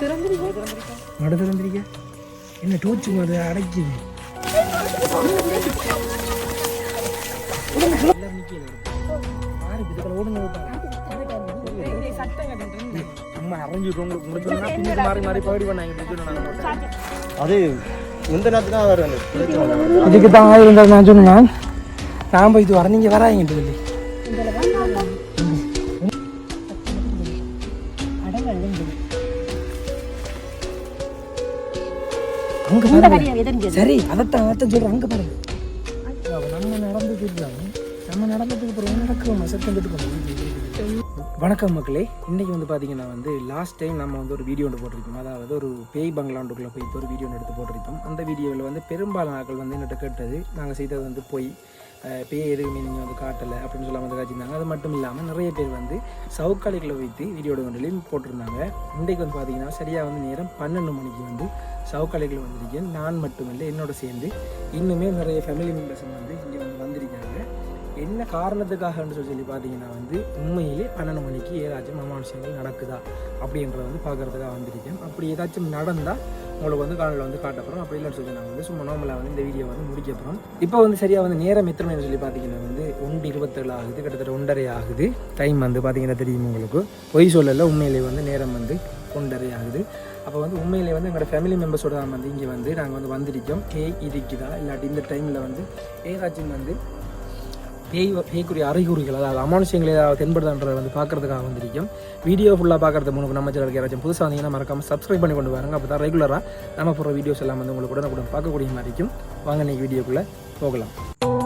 நடு திறந்திருக்க என்ன டோச்சு அடைக்குது அது இல்லை. இதுக்கு தான் ஆயிருந்தது நான் சொன்னேன். நான் போய் இது வர நீங்கள் வராங்கன்ட்டு சொல்லி அங்க பாருங்க. சரி அதைத்தான் அதைத்தான் சொல்றேன். அங்க பாருங்க. நம்ம நடந்துட்டு இருக்காங்க நம்ம நடந்ததுக்கு அப்புறம் நடக்கும் சத்தம் வணக்கம் மக்களே. இன்னைக்கு வந்து பார்த்தீங்கன்னா வந்து லாஸ்ட் டைம் நம்ம வந்து ஒரு வீடியோ ஒன்று போட்டிருக்கோம். அதாவது ஒரு பேய் பங்களாண்டுக்குள்ளே போய் ஒரு வீடியோ ஒன்று எடுத்து போட்டிருக்கோம். அந்த வீடியோவில் வந்து பெரும்பாலான ஆட்கள் வந்து என்கிட்ட கேட்டது நாங்கள் செய்தது வந்து போய். பேய் எதுவுமே நீங்கள் வந்து காட்டலை அப்படின்னு சொல்லாமல் வந்து காய்ச்சிருந்தாங்க அது மட்டும் இல்லாமல் நிறைய பேர் வந்து சவுக்காளிகளை வைத்து வீடியோட ஒன்றிலையும் போட்டிருந்தாங்க. இன்றைக்கு வந்து பார்த்திங்கன்னா சரியாக வந்து நேரம் பன்னெண்டு மணிக்கு வந்து சவுக்காளிகள் வந்திருக்கேன் நான் மட்டுமில்லை என்னோட சேர்ந்து இன்னுமே நிறைய ஃபேமிலி மெம்பர்ஸ் வந்து இங்கே வந்து வந்திருக்காங்க. என்ன காரணத்துக்காகன்னு சொல்லி சொல்லி பார்த்தீங்கன்னா வந்து உண்மையிலே பன்னெண்டு மணிக்கு ஏதாச்சும் அமானுஷங்கள் நடக்குதா அப்படின்றத வந்து பார்க்குறதுக்காக வந்திருக்கேன். அப்படி ஏதாச்சும் நடந்தால் உங்களுக்கு வந்து காலையில் வந்து காட்டப்புறம் அப்படி இல்லைன்னு சொல்லி நாங்கள் வந்து சும்மா நார்மலாக வந்து இந்த வீடியோ வந்து முடிக்கப்புறம் இப்போ வந்து சரியாக வந்து நேரம் எத்தனை சொல்லி பார்த்தீங்கன்னா வந்து ஒன்று இருபத்தேழு ஆகுது. கிட்டத்தட்ட ஒன்றரை ஆகுது. டைம் வந்து பார்த்தீங்கன்னா தெரியும் உங்களுக்கு. பொய் சொல்லல உண்மையிலே வந்து நேரம் வந்து ஒன்றரை ஆகுது. அப்போ வந்து உண்மையிலே வந்து எங்களோட ஃபேமிலி மெம்பர்ஸோட தான் வந்து இங்கே வந்து நாங்கள் வந்து வந்திருக்கோம். கே இருக்குதா? இல்லாட்டி இந்த டைமில் வந்து ஏதாச்சும் வந்து பேய் பேய்க்குரிய அறிகுறிகள் அதாவது அமானுஷங்கள் ஏதாவது தென்படுதான்றதை வந்து பார்க்கறதுக்காக வந்திருக்கும். வீடியோ ஃபுல்லாக பார்க்கறது முன்னாடி நம்ம சேனலுக்கு யாராச்சும் புதுசாக வந்தீங்கன்னா மறக்காம சப்ஸ்கிரைப் பண்ணி கொண்டு வாருங்க. அப்போ தான் ரெகுலராக நம்ம போகிற வீடியோஸ் எல்லாம் வந்து உங்களுக்கு உடனுக்குடன் பார்க்கக்கூடிய மாதிரி இருக்கும். வாங்க இன்னைக்கு வீடியோக்குள்ளே போகலாம்.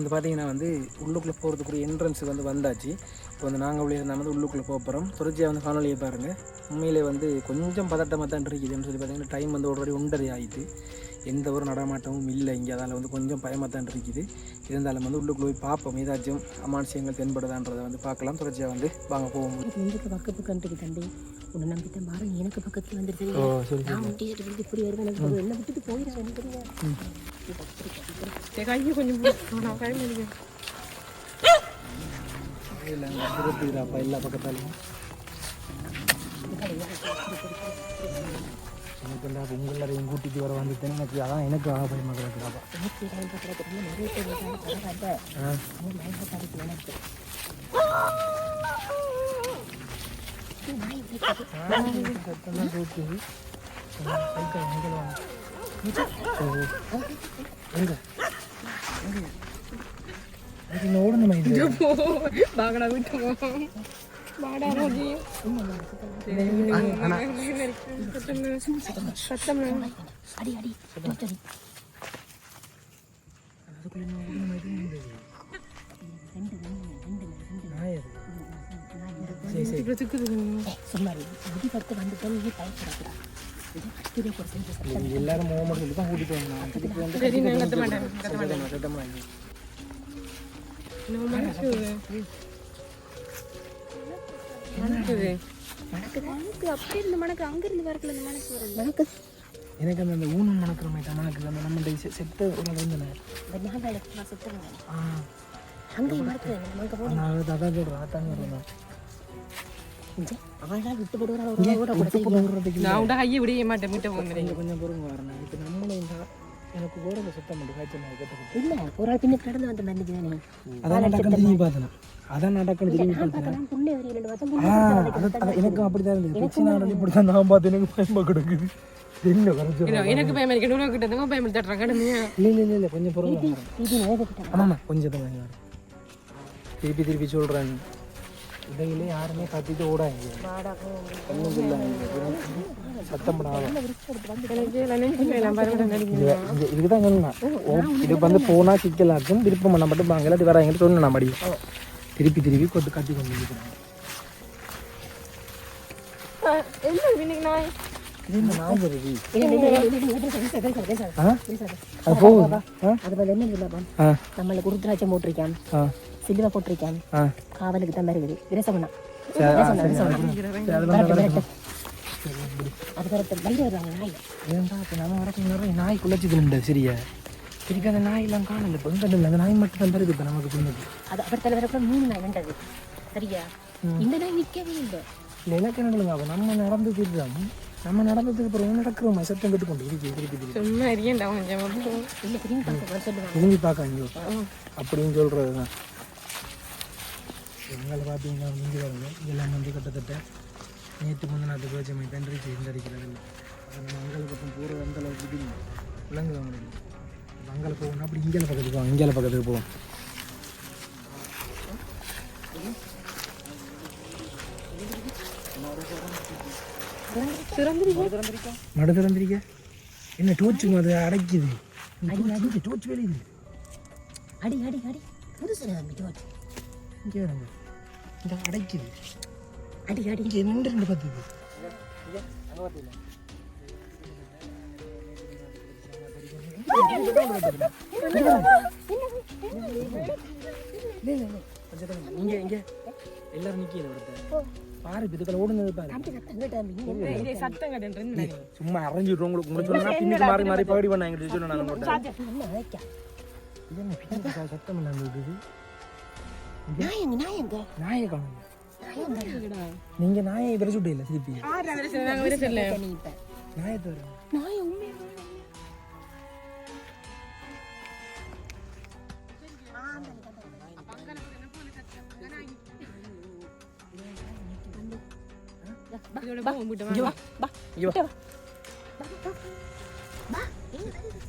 வந்து பார்த்தீங்கன்னா வந்து உள்ளுக்குள்ளே போகிறதுக்குரிய என்ட்ரன்ஸ் வந்து வந்தாச்சு. இப்போ வந்து நாங்கள் உள்ளே இருந்தால் வந்து உள்ளுக்குள்ளே போக போகிறோம் தொடர்ச்சியாக வந்து காணொலியை பாருங்கள் உண்மையிலே வந்து கொஞ்சம் பதட்டமாக தான் இருக்குதுன்னு சொல்லி பார்த்தீங்கன்னா டைம் வந்து ஆல்ரெடி ஒன்றரை ஆயிடுது எந்த ஒரு நடமாட்டமும் இல்லை. இங்கே அதால் வந்து கொஞ்சம் பயமாக தான் இருக்குது இருந்தாலும் வந்து உள்ளுக்குள்ளே போய் பார்ப்போம். ஏதாச்சும் அமானுஷயங்கள் தென்படுதான்றதை வந்து பார்க்கலாம். தொடர்ச்சியாக வந்து வாங்க போவோம். எனக்கு பக்கத்து கண்டுக்கு தம்பி. உன்னை நம்பித்தான் பாரு எனக்கு பக்கத்துல வந்துருது ஓ சரி நான் முட்டிட்டு வந்து இப்படி வருவேன் எனக்கு எனக்கு தெரியும் இல்லை இருபத்தி கூட்டிட்டு வர வந்துட்டேன் எனக்கு அதான் எனக்கு ஆக பயமாக கிடக்குறாப்பா நிறைய பேர் எனக்கு நாய் கத்து- சத்தம்லாம் கேட்குது சைக்கிள் எங்கே வாங்க எங்க அடி அடி அடி சரி எல்லாரும் முகமது சொல்லி தான் கூட்டிட்டு வந்தோம் திருப்பி வந்து சத்தமா சத்தமா இல்லை. மணக்கு இருந்து மணக்கு அங்க இருந்து வரக்குள்ள இந்த மணக்கு வருது மணக்கு எனக்கு அந்த ஊனம் மணக்கிற மாதிரி தான் அந்த நம்ம செத்த ஒரு இருந்தேன் நான் சுத்தம் ஆ மணக்கு மணக்க நான் அதான் சொல்கிறேன் அதான் சொல்கிறேன் நான் கையை விடிய மாட்டேன் விட்ட போகிறேன் கொஞ்சம் பொறுங்க வரணும் இப்போ நம்மளும் இந்த எனக்கு சுத்தம் பண்ணி காய்ச்சல் இல்ல ஒரு ஆள் பின்ன கடந்து வந்த மன்னிக்கு தானே. அதான் நடக்கணும் திரும்பி பார்த்தேன் அதான் நடக்கணும் திரும்பி பார்த்தேன் எனக்கும் அப்படி தான் இருந்தது. பிரச்சனை நான் பார்த்து எனக்கு பயமாக கிடக்குது எனக்கு பயம் இருக்கு நூறு கிட்ட தான் பயம் தட்டுறாங்க கடுமையா. இல்லை இல்லை இல்லை இல்லை கொஞ்சம் பொறுங்க ஆமாம்மா கொஞ்சம் தான் திருப்பி திருப்பி சொல்கிறேன் இடையிலே யாருமே கத்திட்டு ஓடாங்க ஒன்றும் சொல்லாங்க சத்தம் இதுதான் சொன்னேன் இது வந்து போனால் சிக்கலாக்கும் விருப்பம் பண்ண மட்டும் வாங்க இல்லாட்டி வராங்கன்னு சொன்னேன் நான் மடி திருப்பி திருப்பி கொத்து கத்தி கொண்டு அது போகுது ஆ போல என்ன இல்லப்பா ஆ நம்மள குருத்ராட்சம் போட்டிருக்கான் சிலுவை போட்டிருக்கான் காவலுக்கு தான் இருக்குது பிறகு வயிறு வருவாங்க நாய். நாய் குலைச்சிக்கலுண்டு சரியா திருப்பி அந்த நாயெல்லாம் காணல இப்போ எங்கே இல்லை. அந்த நாய் மட்டும் தான் வருது இப்போ நமக்கு பின்னாடி அது அப்படி தலைவரக்குள்ள மூணு நாய் வெண்டது சரியா? இந்த நாய் நிற்கவே இல்லை. இல்லை எனக்கு என்ன அப்போ நம்ம நடந்து திருதான் நம்ம நடந்ததுக்கு அப்புறம் நடக்கிறோம் சத்தம் கட்டு கொண்டு இருக்கு திருப்பி சும்மா இருக்கேன்டா கொஞ்சம். இல்லை திரும்பி பார்க்க சொல்லுவாங்க. திரும்பி பார்க்காங்க அப்படின்னு சொல்கிறது தான் எங்களை பார்த்தீங்கன்னா இங்கே வருங்க இதெல்லாம் வந்து கிட்டத்தட்ட நேற்று முந்தின அது பேச்சு மாதிரி தன்றி சேர்ந்தடிக்கிறது இல்லை. அது நம்ம அங்கே பக்கம் போகிறது அந்த அளவுக்கு இது விளங்குது உங்களுக்கு அங்கே போகணும் அப்படி இங்கே பக்கத்துக்கு போவோம் இங்கே பக்கத்துக்கு போவோம் மடு திறந்திருக்க? என்ன டோச்சு அது அடைக்குது. அடி டோச்சு வெளியுது அடி அடி அடி. புதுசு ஜோட் இங்கே இந்த அடைக்குது. அடி அடி. இங்கே ரெண்டு ரெண்டு பத்துது. இங்க இங்க. எல்லாரும் நிக்கல ஒருத்தர் பாரு இதுக்குள்ள ஓடுனது பாரு. சும்மா அரைஞ்சு விட்றோம் உங்களுக்கு பின்னுக்கு மாறி மாறி பகடி சொன்ன நான் சா- சத்தம் இல்லாம இருக்குது நாயங்க நாயங்க நாயை காணுங்க நாயங்க நீங்க நாயை விரைச்சு விட்டு இல்லை திருப்பி நாங்கள் வர சொல்ல நீ இப்ப நாயை தவிர நாய உண்மையா இதோட போகும் போட்டு இங்க வா பா இங்க வா பா எங்க வருது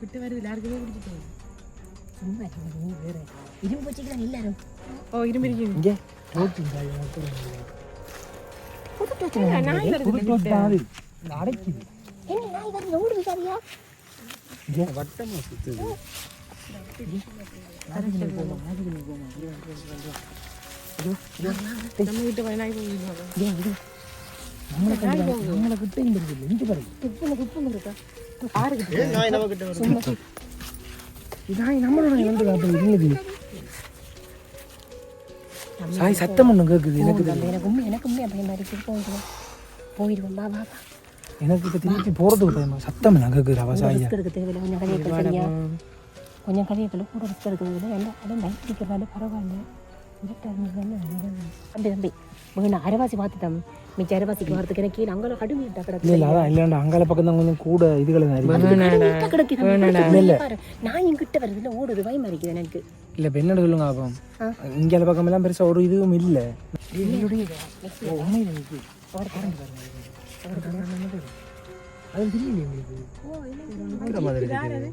கிட்ட வருது எல்லாருக்குமே பிடிச்சிட்டு சும்மா நீ வேற. இரும்பு வச்சுக்கலாம் எல்லாரும். ஓ இரும்பி இருக்கீங்க இங்க புது அடைக்குது. என்ன நாய் நம்ம நாய் போகுது ஏன் இது நம்மளை கிட்ட இந்த இருக்குது இங்க பாருங்க குப்புங்க குப்புங்க இருக்கா? நம்ம கிட்ட இதான் நம்மளோட வந்து அப்படி இருந்தது சாய் சத்தம் ஒண்ணு கேக்குது எனக்கு எனக்கு எனக்கு பயமா இருக்கு போயிடுவோம் போயிடுவோம் வா வா வா எனக்கு இப்ப திருப்பி போறதுக்கு பயமா சத்தம் எல்லாம் கேக்குது அவ சாயா தேவையில்லை கொஞ்சம் கதையை சரியா கொஞ்சம் கதையை கூட ரிஸ்க் எடுக்க தேவையில்லை எல்லாம் அதுவும் லைட் பிடிக்கிறதால பரவாயில்ல தம்பி தம்பி வேணும் அரைவாசி பார்த்துட்டோம் மிச்ச அரைவாசிக்கு வரதுக்கு எனக்கு கீழே அங்கே கடுமை இல்ல கிடக்கு இல்ல அதான் இல்லண்டா அங்கால பக்கம் தான் கொஞ்சம் கூட இதுகளை நான் என் கிட்ட வருது இல்லை ஓடுது பயமா இருக்குது எனக்கு இல்ல இப்ப என்ன சொல்லுங்க பக்கம் எல்லாம் ஒரு இதுவும் இல்ல. மாதிரி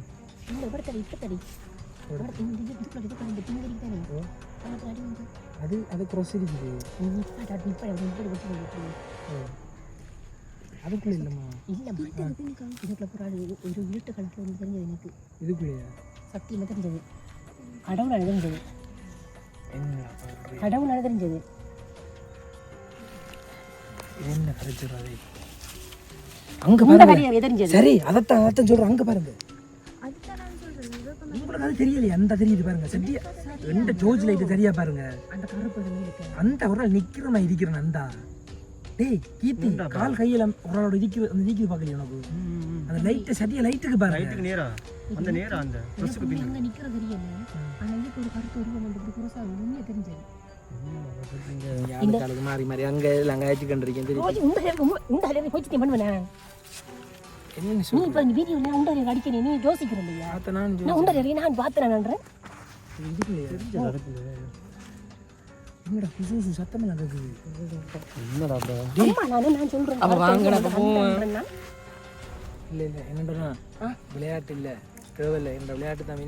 வந்து அது நிப்பாடு விட்டு விட்டு அதுக்குள்ள இல்லம்மா. இல்லை இதுக்குள்ள ஆள் ஒரு- இருட்டு கணக்கில் ஒன்று தெரிஞ்சது எனக்கு. இதுக்குள்ளேயா? சத்தியமாக தெரிஞ்சது. கடவுள் தெரிஞ்சது. என்ன பாரு. கடவுள் தெரிஞ்சது. என்ன கரைச்சிடாதே அங்க பாருங்க. சரி அதைத்தான் அதைத்தான் சொல்றேன். அங்க பாருங்க. அது தெரியலையே அந்த தெரியுது பாருங்க சரியா? ரெண்டு டோர்ச் லைட் சரியா பாருங்க. அந்த கருப்பு அந்த ஒரு ஆள் நிக்கிற நான் இருக்கிறேன் அந்த டேய் கீர்த்தி கால் கையில ஒரு ஆளோட இடிக்கிற அந்த இடிக்குது பார்க்கலையா உனக்கு? அந்த லைட் சரியா லைட்டுக்கு பாருங்க. லைட்டுக்கு நேரா? அந்த நேரா அந்த ட்ரெஸ்ஸுக்கு பின்னாடி? அங்கே நிற்கிற தெரியல. ஆனால் இதுக்கு ஒரு கருத்து உருவம் வந்து இப்படி குருசா உண்மையாக தெரிஞ்சது. யாருக்காளுக்கு மாறி மாறி அங்க இல்ல அங்க ஆச்சு கண்டிருக்கேன் தெரியும் உண்ட அளவுக்கு போச்சு பண்ணுவேன். நீ இப்போ இந்த வீடியோவில் உண்ட அளவுக்கு அடிக்கிறேன் நீ யோசிக்கிற இல்லையா? நான் நான் உண்ட அளவுக்கு நான் பார்த்துறேன்றேன் என்னடா சத்தம்? அம்மா நானே நான் சொல்கிறேன் அப்ப வாங்கடா. இல்ல இல்ல என்னடா? விளையாட்டு இல்ல. தேவையில்ல. இந்த விளையாட்டு தான்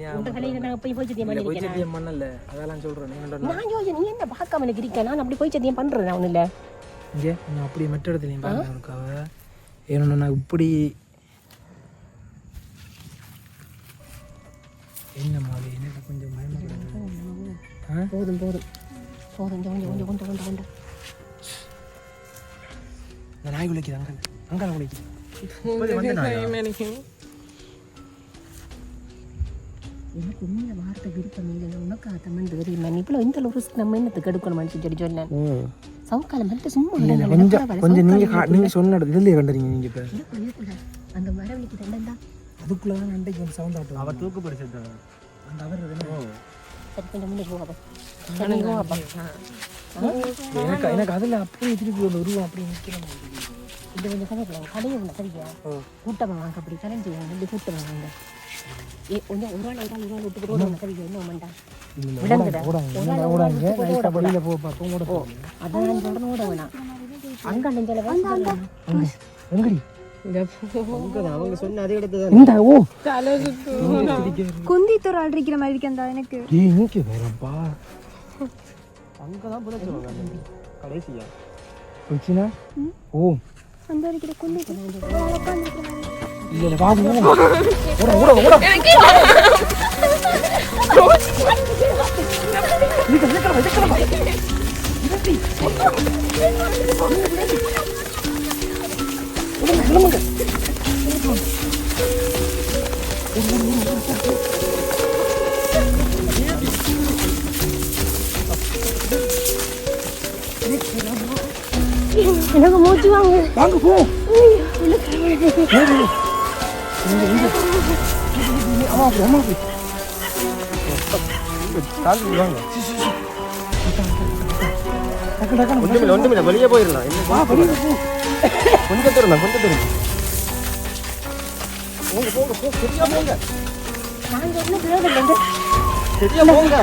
நான் போய் போய் சத்தியம் போய் சத்தியம் பண்ணல அதெல்லாம் சொல்றேன். என்னடா? நான் யோசி நீ என்ன பார்க்காம எனக்கு இருக்கேன் நான் அப்படி போய் சத்தியம் நான் ஒன்றும் இல்லை இங்கே நான் அப்படியே மெட்ட இடத்துலையும் பாருங்க இப்படி என்ன மாதிரி எனக்கு கொஞ்சம் பயமா இருக்குது. ஆ? போதும் போதும். போதும் கொஞ்சம் கொஞ்சம் கொஞ்சம் கொஞ்சம் கொஞ்சம் இந்த நாய் குலைக்குது அங்கே அங்கே குலைக்குது எனக்கு உண்மையில வார்த்தை விருப்பம் இல்லை. உனக்கு தமிழ் தெரியுமா நீ இவ்வளோ இந்த அளவு risk நம்ம என்னத்துக்கு எடுக்கணும்னு சொல்லி சொன்னேன் சவுக்கால மட்டும் சும்மா. கொஞ்சம் பரவாயில்ல, கொஞ்சம் நீங்க சவுக்கால கா- நீங்க சொன்ன இடத்துல கண்டுறீங்க. அந்த மரம் நிக்குது என்னண்டா அதுக்குள்ளதான் அண்டைக்கு வந்து சவுண்ட் ஆட்டும் அவர் தூக்கு பிடிச்சிருக்காங்க அந்த அவர் கொஞ்சம் நீ போகாப்பா எனக்கு எனக்கு அதுல அப்படியே திருப்பி அந்த உருவம் அப்படியே இருக்கு. இது கொஞ்சம் கதைக்கலாம் கடையை ஒன்று சரியா? கூட்டமாக வாங்க அப்படி கலைஞ்சு ரெண்டு கூட்டமாக வாங்க. ஏ கொஞ்சம் ஒரு ஆள் ஒரு ஆள் ஒரு ஆள் விட்டு போட்டு ஒன்று வேண்டாம். அதான் ஓட வேணாம். அங்கே? எங்கடி? இந்த, ஓ. தலை சுத்து குந்தித்தூர் ஆள் இருக்கிற மாதிரி இருக்கு அந்த எனக்கு ஏய், இங்க வேறப்பா. அங்கதான் புதைச்சிருவாங்க கடைசியா வச்சினா? ஓ. அந்த இருக்கிற குந்தித்தூர் உட்காந்துருக்கிற மாதிரி இல்ல, இல்ல, வா, வா, வா. ஓட, ஓட, ஓட. இழுக்க, இழுக்கலாம், இழுக்கலாம். இழுத்தி. கிளம்புங்க, கிளம்புங்க. எனக்கு மூச்சு வாங்க வாங்க போ ஏறு. இங்க, இங்க. அம்மா அப்படி, அம்மா அப்படி. தாண்டி வாங்க டக்கு, டக்குன்னு ஒன்றுமில்ல ஒன்றுமில்ல வெளியே போயிடலாம் என்ன. கொஞ்சம் தூரம் தான் கொஞ்சம் தூரம். போங்க போங்க போ சரியா போங்க. நான் சொன்ன தேவையில்லைங்க. சரியா போங்க.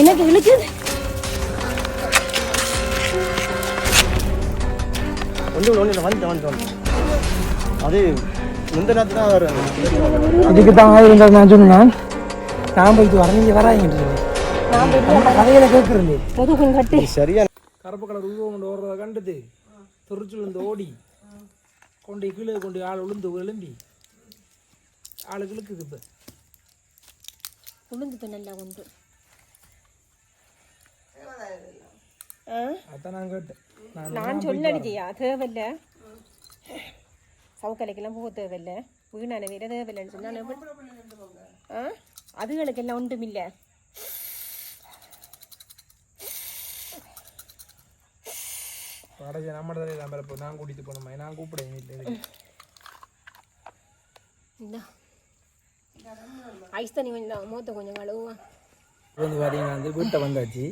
எனக்கு இழுக்குது ஒன்றும் ஒன்றும் வந்து வந்து வந்து. அது முந்த நேரத்து தான் வருவாங்க இதுக்கு தான் இருந்தது நான் சொன்னேன். நான் போயிட்டு வரேன் நீங்க வராங்கன்னு சொல்லி நான் பெரிய கதையில கட்டு. சரியா கருப்பு கலர் உருவம் கொண்டு ஓடுறத கண்டுது. திருச்சில் இருந்து ஓடி. கொண்டு கீழே கொண்டு ஆள் விழுந்து எழும்பி. ஆளு இழுக்குது இப்போ. உளுந்து நல்லா உண்டு அதான் நான் கேட்டேன். நான் சொல்லடிச்சியா தேவையில்ல. சவுக்கலைக்கெல்லாம் போக தேவையில்ல. வீணான வேற தேவையில்லைன்னு சொன்னா ஆ? அதுகளுக்கெல்லாம் ஒன்றும் இல்லை. கடைசி நம்ம தலையில் நம்பர் இப்போ நான் கூட்டிட்டு போனோமா நான் கூப்பிடுவேன் வீட்டில் ஐஸ் தண்ணி கொஞ்சம் மூத்த கொஞ்சம் கழுவுவா இப்போ வந்து பார்த்தீங்கன்னா வந்து வீட்டை வந்தாச்சு.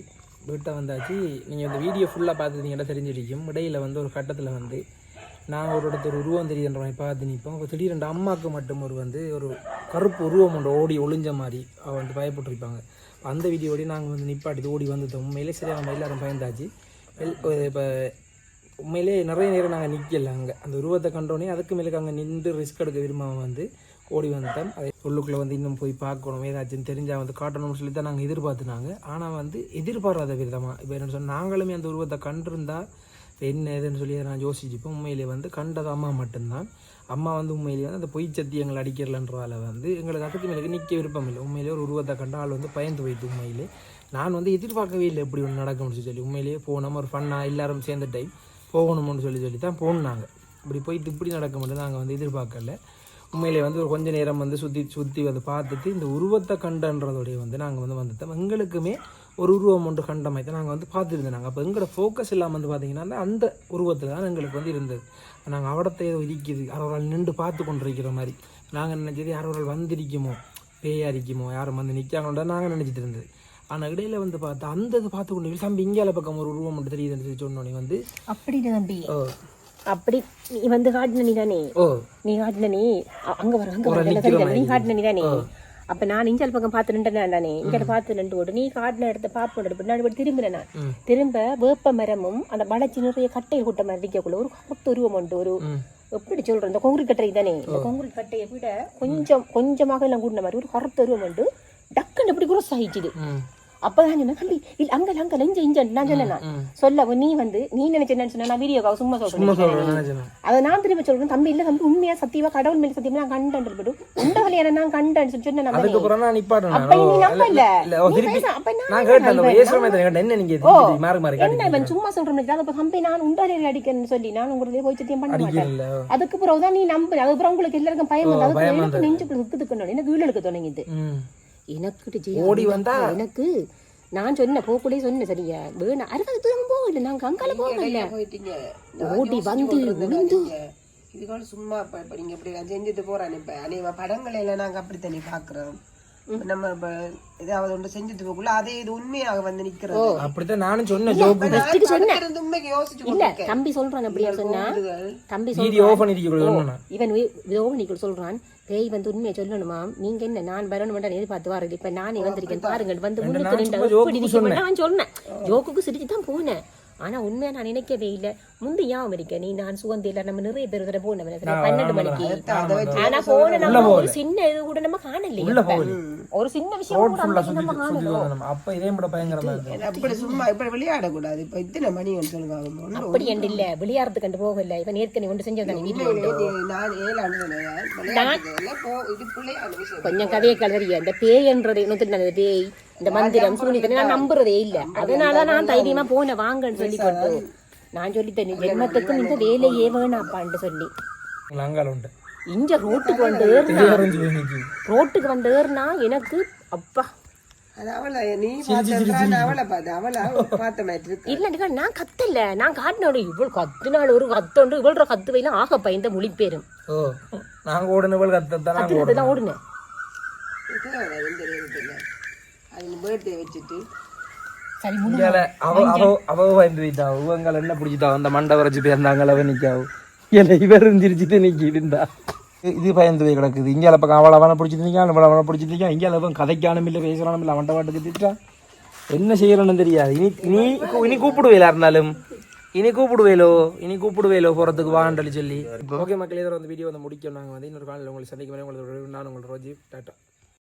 வீட்டை வந்தாச்சு. நீங்கள் இந்த வீடியோ ஃபுல்லாக பார்த்துட்டீங்கன்னா தெரிஞ்சிருக்கும் இடையில வந்து ஒரு கட்டத்தில் வந்து நான் ஒரு இடத்துல ஒரு உருவம் தெரியுன்ற மாதிரி பார்த்து நிற்போம் இப்போ திடீரெண்டு அம்மாவுக்கு மட்டும் ஒரு வந்து ஒரு கருப்பு உருவம் ஒன்று ஓடி ஒளிஞ்ச மாதிரி அவ வந்து பயப்பட்டிருப்பாங்க. அந்த வீடியோடி நாங்கள் வந்து நிப்பாட்டி ஓடி வந்துட்டோம். உண்மையிலே சரி நம்ம எல்லாரும் பயந்தாச்சு இப்போ உண்மையிலே நிறைய நேரம் நாங்கள் நிற்கல அங்கே. அந்த உருவத்தை கண்டோடனே அதுக்கு மேலுக்கு அங்கே நின்று ரிஸ்க் எடுக்க விரும்பாம வந்து ஓடி வந்துட்டோம். அதை உள்ளுக்குள்ளே வந்து இன்னும் போய் பார்க்கணும். ஏதாச்சும் தெரிஞ்சால் வந்து காட்டணும்னு சொல்லி தான் நாங்கள் எதிர்பார்த்துனாங்க. ஆனால் வந்து எதிர்பாராத விதமாக இப்போ என்ன சொன்னால் நாங்களுமே அந்த உருவத்தை கண்டிருந்தா என்ன ஏதுன்னு சொல்லி நான் யோசிச்சுப்போம். உண்மையிலே வந்து கண்டது அம்மா மட்டும்தான். அம்மா வந்து உண்மையிலேயே வந்து அந்த பொய் சத்தியங்கள் அடிக்கிறலன்றதால வந்து எங்களுக்கு அதுக்கு மேலே நிற்க விருப்பம் இல்லை. உண்மையிலேயே ஒரு உருவத்தை கண்ட ஆள் வந்து பயந்து போயிட்டு உண்மையிலே. நான் வந்து எதிர்பார்க்கவே இல்லை இப்படி ஒன்று நடக்கும்னு சொல்லி உண்மையிலேயே போனோம். ஒரு ஃபன்னாக எல்லாரும் சேர்ந்த டைம் போகணும்னு சொல்லி சொல்லி தான் போனாங்க. இப்படி போயிட்டு இப்படி நடக்க மட்டும் நாங்கள் வந்து எதிர்பார்க்கல. உண்மையிலே வந்து ஒரு கொஞ்ச நேரம் வந்து சுற்றி சுற்றி வந்து பார்த்துட்டு இந்த உருவத்தை கண்டன்றதோடைய வந்து நாங்கள் வந்து வந்துட்டோம். எங்களுக்குமே ஒரு உருவம் ஒன்று கண்ட தான் நாங்கள் வந்து பார்த்துருந்தோம் நாங்கள் அப்போ எங்களோட ஃபோக்கஸ் இல்லாமல் வந்து பார்த்தீங்கன்னா அந்த உருவத்தில் தான் எங்களுக்கு வந்து இருந்தது. நாங்கள் அவடத்தை ஏதோ இருக்குது யாரோ ஆள் நின்று பார்த்து கொண்டிருக்கிற மாதிரி. நாங்கள் நினச்சது யாரோ ஆள் வந்திருக்குமோ பேயா இருக்குமோ யாரும் வந்து நிற்காங்களோட நாங்கள் நினச்சிட்டு இருந்தது. ஆனால் இடையில வந்து பார்த்தா அந்த இது பார்த்து கொண்டு. தம்பி இங்கால பக்கம் ஒரு உருவம் மட்டும் தெரியுதுன்னு சொன்னோடனே வந்து அப்படி தம்பி அப்படி நீ வந்து காட்டின நீ தானே நீ காட்டின அங்க வர அங்க வர? நீ. காட்டின தானே? அப்ப நான் இஞ்சல் பக்கம் பார்த்து நின்றேன் தானே? இங்க பார்த்து நின்று ஓடு நீ காட்டின இடத்த பாப்போட பின்னாடி போய் திரும்புறேன் நான். திரும்ப வேப்ப மரமும் அந்த வளர்ச்சி நிறைய கட்டையை கூட்ட மாதிரி இருக்கக்குள்ள ஒரு கருத்து உருவம் உண்டு ஒரு எப்படி சொல்றேன் இந்த கொங்குரி கட்டை தானே? இந்த கொங்குரி கட்டையை விட கொஞ்சம் கொஞ்சமாக எல்லாம் கூட்டின மாதிரி ஒரு கருத்து உருவம் உண்டு. டக்குன்னு இப்படி குரோஸ் ஆயிடுச்சு அப்பதான் சொன்னேன் தம்பி இல்ல அங்க அங்க இஞ்ச இஞ்ச நான் சொன்னேன் சொல்ல நீ வந்து நீ நினைச்சேன்னு சொன்னா நான் வீடியோக்காக சும்மா சொல்றேன். அதை நான் திரும்ப சொல்றேன் தம்பி இல்ல தம்பி உண்மையா சத்தியமா கடவுள் மேல சத்தியமா நான் கண்டேன் போட்டு உண்ட வழியான நான் கண்டேன் சொன்னேன். அதுக்கப்புறம் நான் நிப்பாட்டேன் அப்ப நீ நம்ப இல்ல. அப்ப நான் கேட்டேன் என்ன நீங்க திருப்பி மாறி மாறி என்ன காட்டி இவன் சும்மா சொல்றேன் அப்ப தம்பி நான் உண்டாலே அடிக்கிறேன்னு சொல்லி நான் உங்களுக்கு போய் சத்தியம் பண்ண மாட்டேன். அதுக்கு பிறகுதான் நீ நம்பு அதுக்கப்புறம் உங்களுக்கு எல்லாருக்கும் பயம் வந்து அதுக்கு நெஞ்சுக்குள்ள துக்கு துக்கணும் எனக்கு வீடு எடுக்க தொடங்கிது. எனக்கு ஓடி வந்தா? எனக்கு நான் சொன்னேன் போக்குள்ளே சொன்னேன் சரியா? வேணாம் அறுபது தூரம் போகல நாங்க அங்கால போகல ஓடி வந்து விழுந்து இதுக்கால சும்மா இப்ப இப்ப நீங்க இப்படி செஞ்சுட்டு போறானே இப்ப. அநேக படங்களை எல்லாம் நாங்க அப்படி தண்ணி பாக்குறோம். இப்ப நம்ம ஏதாவது ஒன்று செஞ்சுட்டு போக்குள்ள அதே இது உண்மையாக வந்து நிக்கிறது. அப்படித்தான் நானும் சொன்னேன். ஜோக்கு சொன்னேன் உண்மைக்கு யோசிச்சு இல்ல தம்பி சொல்றான் அப்படியா சொன்னா. தம்பி சொல்றான். இவன் யோகனிக்குள் சொல்றான். பேய் வந்து உண்மையை சொல்லணுமா? நீங்க என்ன நான் வரணும் எதிர்பார்த்து வரது இப்ப நானே வந்திருக்கேன். பாருங்க வந்து முன்னுக்கு நின்று சொன்னேன். ஜோக்குக்கு சிரிச்சு தான் போனேன். ஆனா உண்மையா நான் நினைக்கவே இல்ல. முந்தி ஞாபகம் இருக்க நீ நான் சுகந்தில நம்ம நிறைய பேர் தடவை போனோம் பன்னெண்டு மணிக்கு. ஆனா போன நம்ம ஒரு சின்ன இது கூட நம்ம காணலையே. ஒரு சின்ன விஷயம் அந்த நம்ம காணல அப்ப இதே கூட பயங்கரமா இருக்கு அப்படி சும்மா இப்படி விளையாடக்கூடாது. இப்ப இத்தனை மணி சொல்லுங்க அப்படி என்று இல்ல. விளையாடுறது கண்டு போகல இவன் ஏற்கனவே ஒன்று செஞ்சதானே விஷயம் கொஞ்சம் கதையை கலறிய இந்த பேயன்றது இன்னொரு அந்த பேய். இந்த மந்திரம் சூனியத்தை நான் நம்புறதே இல்ல. அதனால நான் தைரியமா போனேன் வாங்கன்னு சொல்லி போட்டு நான் சொல்லிட்டேன் ஜென்மத்துக்கும் இந்த வேலையே வேணாப்பான்னு சொல்லி. இங்க ரோட்டுக்கு வந்து ஏறுனா ரோட்டுக்கு வந்து ஏறுனா எனக்கு அப்பா. நான் கத்தல. நான் காட்டினோட இவ்வளவு கத்துனாள் ஒரு கத்தோண்டு இவ்வளவு கத்து வைலாம் ஆக பயந்த மொழி பேரும் ஓ நாங்க ஓடுனவள் கத்தான் நாங்க ஓடுனோம். தான் ஓடுனேன் தெரியல அது பேர்த்டே வச்சுட்டு என்ன பிடிச்சிட்டா? அந்த மண்டை வரைச்சு போயிருந்தாங்கள நிக்காவு இல்ல இவர் இருந்திருச்சுட்டு நிக்கி இருந்தா இது பயந்து போய் கிடக்குது. இங்கால பக்கம் அவளை அவனை பிடிச்சிட்டு நிக்கா அவளை அவனை பிடிச்சிட்டு நிக்கா. இங்கால அவன் கதைக்கானும் இல்லை பேசுறானும் இல்லை அவன்ட பாட்டுக்கு திட்டா என்ன செய்யறன்னு தெரியாது. இனி இனி இனி கூப்பிடுவேலா இருந்தாலும்? இனி கூப்பிடுவேலோ? இனி கூப்பிடுவேலோ? போறதுக்கு வாண்டலி சொல்லி. ஓகே மக்களே இதோட வந்து வீடியோ வந்து முடிக்கும் நாங்கள் வந்து இன்னொரு காலையில் உங்களை சந்திக்கும் உங்களுக்கு நான் உங்களோட ரோஜி. டாட்டா.